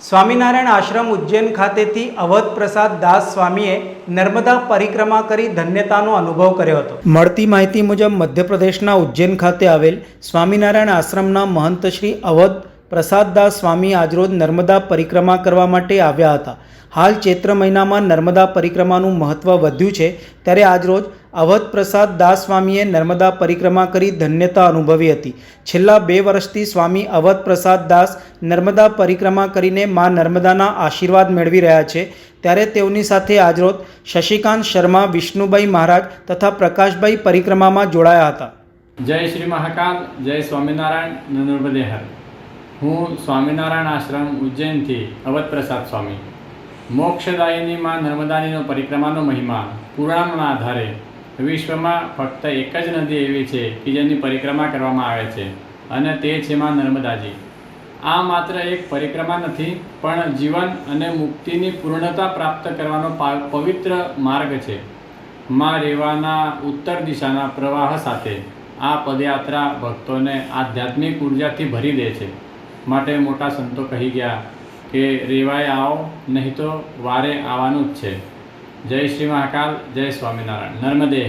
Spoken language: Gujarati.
સ્વામિનારાયણ આશ્રમ ઉજ્જૈન ખાતેથી અવધ પ્રસાદ દાસ સ્વામીએ નર્મદા પરિક્રમા કરી ધન્યતાનો અનુભવ કર્યો હતો. મળતી માહિતી મુજબ મધ્યપ્રદેશના ઉજ્જૈન ખાતે આવેલ સ્વામિનારાયણ આશ્રમના મહંત શ્રી અવધ પ્રસાદદાસ સ્વામી આજરોજ નર્મદા પરિક્રમા કરવા માટે આવ્યા હતા. હાલ ચૈત્ર મહિનામાં નર્મદા પરિક્રમાનું મહત્ત્વ વધ્યું છે, ત્યારે આજરોજ અવધ પ્રસાદ દાસ સ્વામીએ નર્મદા પરિક્રમા કરી ધન્યતા અનુભવી હતી. છેલ્લા બે વર્ષથી સ્વામી અવધ પ્રસાદ દાસ નર્મદા પરિક્રમા કરીને મા નર્મદાના આશીર્વાદ મેળવી રહ્યા છે, ત્યારે તેઓની સાથે આજરોજ શશિકાંત શર્મા, વિષ્ણુભાઈ મહારાજ તથા પ્રકાશભાઈ પરિક્રમામાં જોડાયા હતા. જય શ્રી મહાકાલ, જય સ્વામિનારાયણ નર્મદે હર હું સ્વામિનારાયણ આશ્રમ ઉજ્જૈનથી અવધ પ્રસાદ સ્વામી. મોક્ષદાયિની માં નર્મદાનીનો પરિક્રમાનો મહિમા, પુરાણના આધારે વિશ્વમાં ફક્ત એક જ નદી એવી છે કે જેની પરિક્રમા કરવામાં આવે છે, અને તે છે માં નર્મદાજી. આ માત્ર એક પરિક્રમા નથી, પણ જીવન અને મુક્તિની પૂર્ણતા પ્રાપ્ત કરવાનો પવિત્ર માર્ગ છે. માં રેવાના ઉત્તર દિશાના પ્રવાહ સાથે આ પદયાત્રા ભક્તોને આધ્યાત્મિક ઉર્જાથી ભરી દે છે. માટે મોટા સંતો કહી ગયા કે રેવાય આવો, નહીં તો વારે આવવાનું જ છે. જય શ્રી મહાકાલ, જય સ્વામિનારાયણ. નર્મદે.